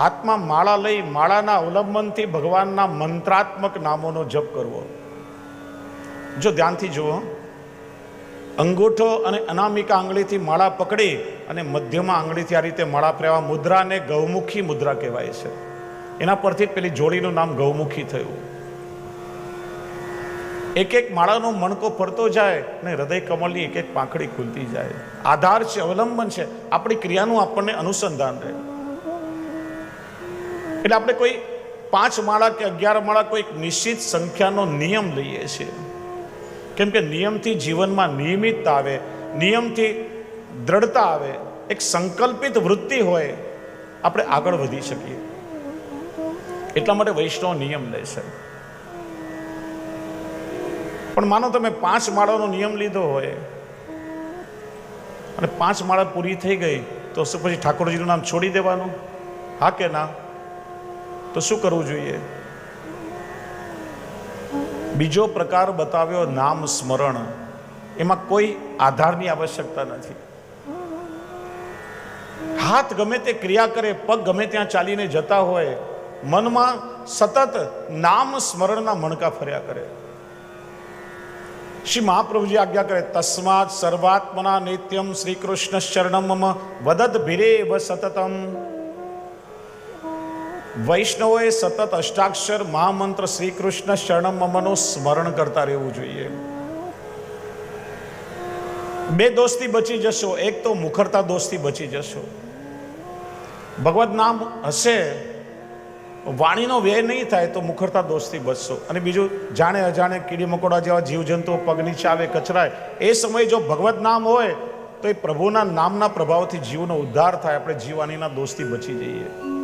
હાથમાં માળા લઈ માળાના અવલંબનથી ભગવાનના મંત્રાત્મક નામોનો જપ કરવો. જો ધ્યાનથી જુઓ, અંગૂઠો અને અનામિકા આંગળીથી માળા પકડી અને મધ્યમાં આંગળીથી આ રીતે માળા પહેરવા મુદ્રાને ગૌમુખી મુદ્રા કહેવાય છે. એના પરથી પેલી જોડીનું નામ ગૌમુખી થયું. એક એક માળાનો મણકો ફરતો જાય અને હૃદય કમળની એક એક પાંખડી ખુલતી જાય. આધાર છે, અવલંબન છે. આપણી ક્રિયાનું આપણને અનુસંધાન રહે. એટલે આપણે કોઈ પાંચ માળા કે અગિયાર માળા કોઈ નિશ્ચિત સંખ્યાનો નિયમ લઈએ છીએ. કેમ કે નિયમથી જીવનમાં નિયમિતતા આવે, નિયમથી દ્રઢતા આવે, એક સંકલ્પિત વૃત્તિ હોય, આપણે આગળ વધી શકીએ. એટલા માટે વૈષ્ણવ નિયમ લે છે. પણ માનો તમે પાંચ માળાનો નિયમ લીધો હોય, અને પાંચ માળા પૂરી થઈ ગઈ, તો શું પછી ઠાકોરજીનું નામ છોડી દેવાનું? હા કે ના? તો શું કરવું જોઈએ? બીજો પ્રકાર બતાવ્યો, નામ સ્મરણ. એમાં કોઈ આધારની આવશ્યકતા નથી. હાથ ગમે તે ક્રિયા કરે, પગ ગમે ત્યાં ચાલીને જતા હોય, મનમાં સતત નામ સ્મરણના મણકા ફર્યા કરે. શ્રી મહાપ્રભુજી આજ્ઞા કરે, તસ્માત સર્વાત્મના નિત્યમ શ્રી કૃષ્ણ શરણમ વદત ભીરે સતતમ. વૈષ્ણવોએ સતત અષ્ટાક્ષર મહામંત્ર શ્રી કૃષ્ણ શરણમ મમનું સ્મરણ કરતા રહેવું જોઈએ. બે દોસ્તી બચી જશો, એક તો મુખરતા દોસ્તી બચી જશો. ભગવત નામ હશે, વાણીનો વ્યય નહીં થાય તો મુખરતા દોસ્તી બચશો. અને બીજું, જાણે અજાણે કીડી મકોડા જેવા જીવજંતુઓ પગની ચાવે કચરાય, એ સમયે જો ભગવત નામ હોય, તો એ પ્રભુના નામના પ્રભાવથી જીવનો ઉદ્ધાર થાય, આપણે જીવાનીના દોસ્તી બચી જઈએ.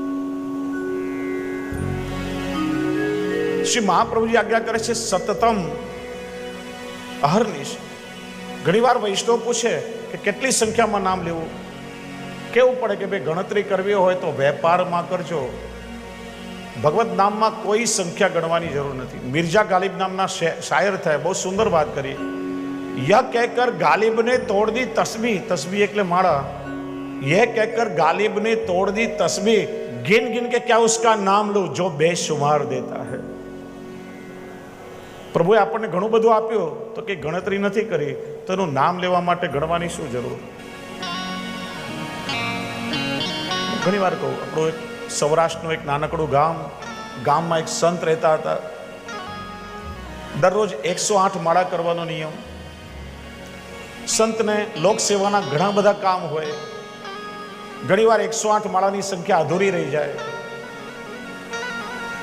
શ્રી મહાપ્રભુજી આજ્ઞા કરે છે સતતમ અહર્નિશ ઘણીવાર વૈષ્ણવ પૂછે કે કેટલી સંખ્યામાં નામ લેવું કેવું પડે કે ભાઈ ગણતરી કરવી હોય તો વેપારમાં કરજો ભગવત નામમાં કોઈ સંખ્યા ગણવાની જરૂર નથી મિર્જા ગાલિબ નામના શા- શાયર થાય બહુ સુંદર વાત કરી યહ કહેકર ગાલિબને તોડ દી તસ્બી તસ્બી એટલે માળા यह कहकर गालिब ने तोड़ दी तस्बीर गिन गिन के क्या उसका नाम लो जो बेशुमार देता है પ્રભુએ આપણને ઘણું બધું આપ્યું તો કે ગણતરી નથી કરી, તો એનું નામ લેવા માટે ગણવાની શું જરૂર? ઘણી વાર કહું, આપણું એક સૌરાષ્ટ્રનું એક નાનકડું ગામ, ગામમાં એક સંત રહેતા હતા. દરરોજ એકસો આઠ માળા કરવાનો નિયમ. સંતને લોકસેવાના ઘણા બધા કામ હોય. ઘણીવાર એકસો આઠ માળાની સંખ્યા અધૂરી રહી જાય.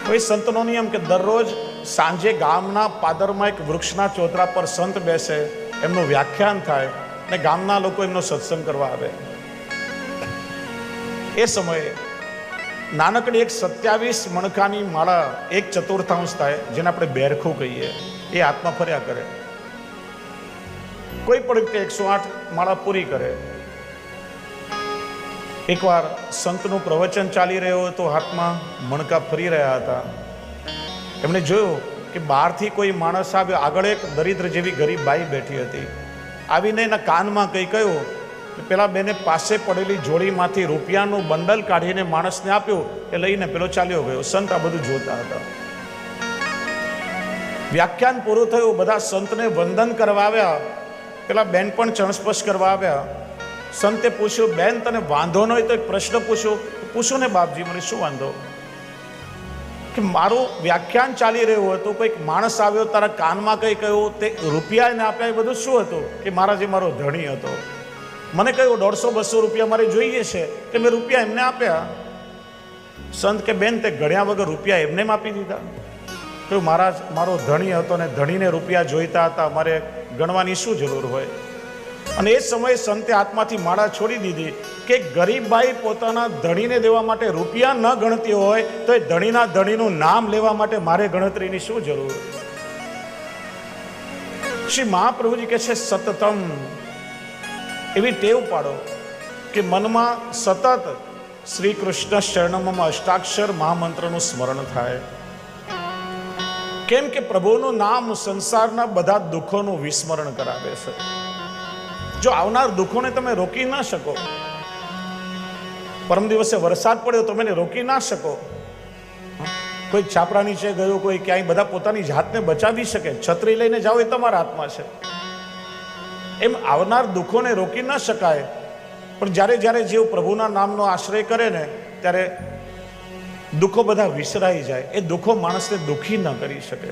કોઈ સંતનો નિયમ કે દરરોજ સાંજે ગામના પાદરમાં એક વૃક્ષના ચોતરા પર સંત બેસે, એમનું વ્યાખ્યાન થાય અને ગામના લોકો એમનો સત્સંગ કરવા આવે. એ સમયે નાનકડી એક સત્યાવીસ મણકાની માળા એક ચતુર્થાંશ થાય, જેને આપણે બેરખું કહીએ. એ હાથમાં ફર્યા કરે. કોઈ પણ રીતે એકસો આઠ માળા પૂરી કરે. એકવાર સંતનું પ્રવચન ચાલી રહ્યું હતો, હાથમાં મણકા ફરી રહ્યા હતા. એમણે જોયું કે બહારથી કોઈ માણસ આવ્યો, આગળ એક દરિદ્ર જેવી ગરીબ બાઈ બેઠી હતી. આવીને એના કાનમાં કંઈ કહ્યું કે પેલા બેને પાસે પડેલી જોડીમાંથી રૂપિયાનું બંડલ કાઢીને માણસને આપ્યું એ લઈને પેલો ચાલ્યો ગયો. સંત આ બધું જોતા હતા. વ્યાખ્યાન પૂરું થયું, બધા સંતને વંદન કરવા આવ્યા. પેલા બેન પણ ચણસ્પર્શ કરવા આવ્યા. સંતે પૂછ્યું, બેન, તને વાંધો ન હોય તો એક પ્રશ્ન પૂછ્યો. પૂછો ને બાપજી, મને શું વાંધો? કે મારું વ્યાખ્યાન ચાલી રહ્યું હતું, કોઈક માણસ આવ્યો, તારા કાનમાં કંઈ કહ્યું, તે રૂપિયા ને આપ્યા, એ બધું શું હતું? કે મારા જે મારો ધણી હતો. મને કહ્યું, દોઢસો, બસો રૂપિયા મારે જોઈએ છે. કે મેં રૂપિયા એમને આપ્યા. સંત કે, બેન, તે ગણ્યા વગર રૂપિયા એમને આપી દીધા. કહ્યું, મહારાજ, મારો ધણી હતો ને ધણીને રૂપિયા જોઈતા હતા, મારે ગણવાની શું જરૂર હોય? અને એ સમયે સંતે હાથમાંથી માળા છોડી દીધી કે ગરીબભાઈ પોતાના ધણીને દેવા માટે રૂપિયા ન ગણતી હોય તો એ ધણીના ધણીનું નામ લેવા માટે મારે ગણતરીની શું જરૂર? શ્રી મહાપ્રભુજી કહે છે, સતતમ. એવી ટેવ પાડો કે મનમાં સતત શ્રી કૃષ્ણ શરણમાં અષ્ટાક્ષર મહામંત્રનું સ્મરણ થાય. કેમ કે પ્રભુનું નામ સંસારના બધા દુઃખોનું વિસ્મરણ કરાવે છે. જો આવનાર દુઃખોને તમે રોકી ન શકો, પરમ દિવસે વરસાદ પડ્યો તમે રોકી ના શકો. કોઈ છાપરા નીચે ગયો કોઈ ક્યાંય, બધા પોતાની જાતને બચાવી શકે. છત્રી લઈને જાઓ એ તમારા હાથમાં છે. એમ આવનાર દુઃખોને રોકી ન શકાય. પણ જ્યારે જ્યારે જેવું પ્રભુના નામનો આશ્રય કરે ને, ત્યારે દુઃખો બધા વિસરાઈ જાય. એ દુઃખો માણસને દુઃખી ન કરી શકે.